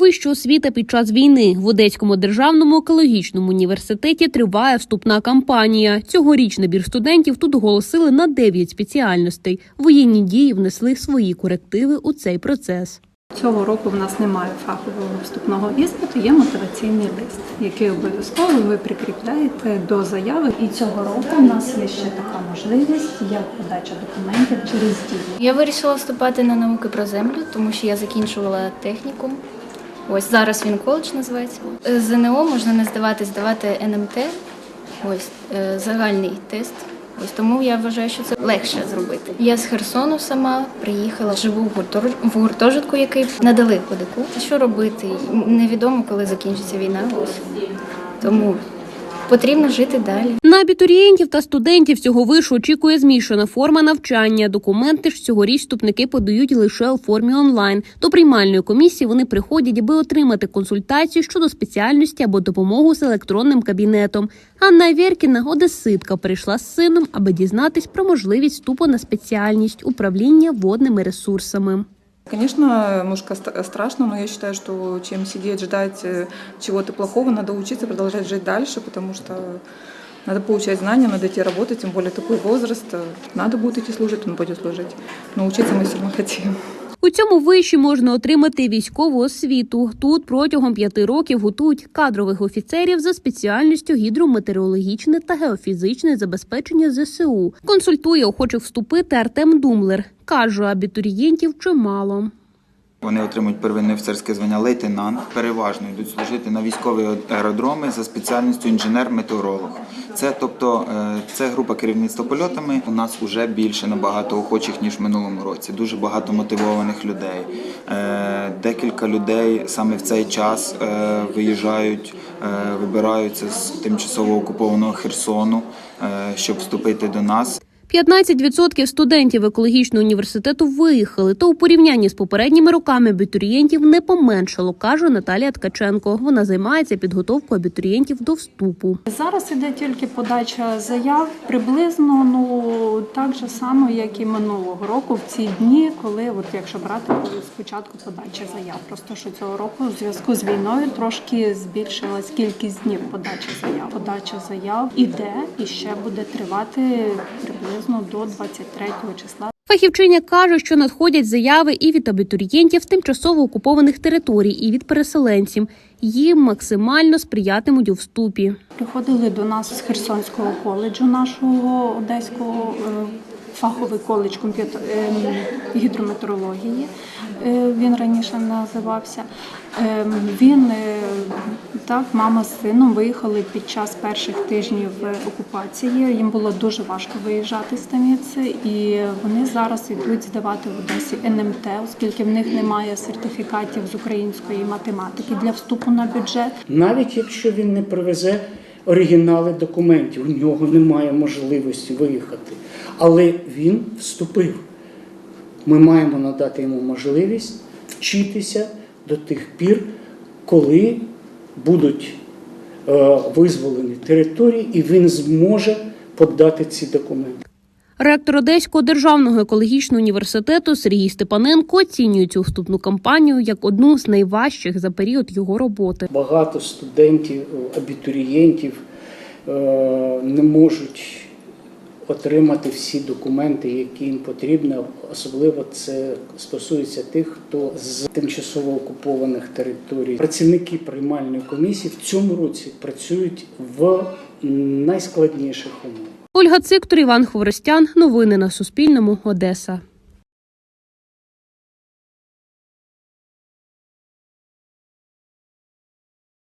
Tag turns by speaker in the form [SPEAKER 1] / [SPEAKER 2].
[SPEAKER 1] Вища освіта під час війни в Одеському державному екологічному університеті триває вступна кампанія. Цьогоріч набір студентів тут оголосили на 9 спеціальностей. Воєнні дії внесли свої корективи у цей процес.
[SPEAKER 2] Цього року в нас немає фахового вступного іспиту, є мотиваційний лист, який обов'язково ви прикріпляєте до заяви.
[SPEAKER 3] І цього року у нас є ще така можливість, як подача документів через дію.
[SPEAKER 4] Я вирішила вступати на науки про землю, тому що я закінчувала технікум. Ось зараз він коледж називається. Е, ЗНО можна не здавати, здавати НМТ. Ось е, загальний тест. Ось тому я вважаю, що це легше зробити. Я з Херсону сама приїхала, живу в гуртожитку, який надали ходику. Що робити? Невідомо, коли закінчиться війна. Ось тому потрібно жити далі.
[SPEAKER 1] На абітурієнтів та студентів цього вишу очікує змішана форма навчання. Документи ж цьогоріч вступники подають лише у формі онлайн. До приймальної комісії вони приходять, аби отримати консультацію щодо спеціальності або допомогу з електронним кабінетом. Анна Вєркіна, одеситка, прийшла з сином, аби дізнатись про можливість вступу на спеціальність управління водними ресурсами.
[SPEAKER 5] Конечно, немножко ст- страшно, но я считаю, что чем сидеть, ждать э, чего-то плохого, надо учиться, продолжать жить дальше, потому что надо получать знания, надо идти работать, тем более такой возраст. э, Надо будет идти служить, он будет служить. Но учиться мы все равно хотим.
[SPEAKER 1] У цьому виші можна отримати військову освіту. Тут протягом п'яти років готують кадрових офіцерів за спеціальністю гідрометеорологічне та геофізичне забезпечення ЗСУ. Консультує охочих вступити Артем Думлер. каже, абітурієнтів чимало.
[SPEAKER 6] Вони отримують первинне офіцерське звання лейтенант. Переважно йдуть служити на військові аеродроми за спеціальністю інженер-метеоролог. Це тобто е, це група керівництва польотами. У нас вже більше набагато охочих ніж в минулому році. Дуже багато мотивованих людей. Е, Декілька людей саме в цей час е, виїжджають, вибираються з тимчасово окупованого Херсону, щоб вступити до нас.
[SPEAKER 1] 15% студентів екологічного університету виїхали, то у порівнянні з попередніми роками абітурієнтів не поменшало, каже Наталія Ткаченко. Вона займається підготовкою абітурієнтів до вступу.
[SPEAKER 2] Зараз іде тільки подача заяв приблизно ну так же само, як і минулого року, в ці дні, коли, от якщо брати спочатку подача заяв. Просто що цього року у зв'язку з війною трошки збільшилась кількість днів подачі заяв. Подача заяв іде і ще буде тривати приблизно до 23 числа.
[SPEAKER 1] Фахівчиня каже, що надходять заяви і від абітурієнтів з тимчасово окупованих територій, і від переселенців. Їм максимально сприятимуть у вступі.
[SPEAKER 2] Приходили до нас з Херсонського коледжу нашого одеського е, фаховий коледж комп'ютер е, гідрометеорології. е, Він раніше називався. Е, Він е, так, мама з сином виїхали під час перших тижнів е, окупації. Їм було дуже важко виїжджати з Таміці, і вони зараз йдуть здавати в Одесі НМТ, оскільки в них немає сертифікатів з української математики для вступу на бюджет.
[SPEAKER 7] Навіть якщо він не привезе оригінали документів, у нього немає можливості виїхати. Але він вступив. Ми маємо надати йому можливість вчитися до тих пір, коли будуть е, визволені території, і він зможе подати ці документи.
[SPEAKER 1] Ректор Одеського державного екологічного університету Сергій Степаненко оцінює цю вступну кампанію як одну з найважчих за період його роботи.
[SPEAKER 7] Багато студентів, абітурієнтів е, не можуть отримати всі документи, які їм потрібні. Особливо це стосується тих, хто з тимчасово окупованих територій. Працівники приймальної комісії в цьому році працюють в найскладніших умовах.
[SPEAKER 1] Ольга Циктор, Іван Хворостян. Новини на Суспільному. Одеса.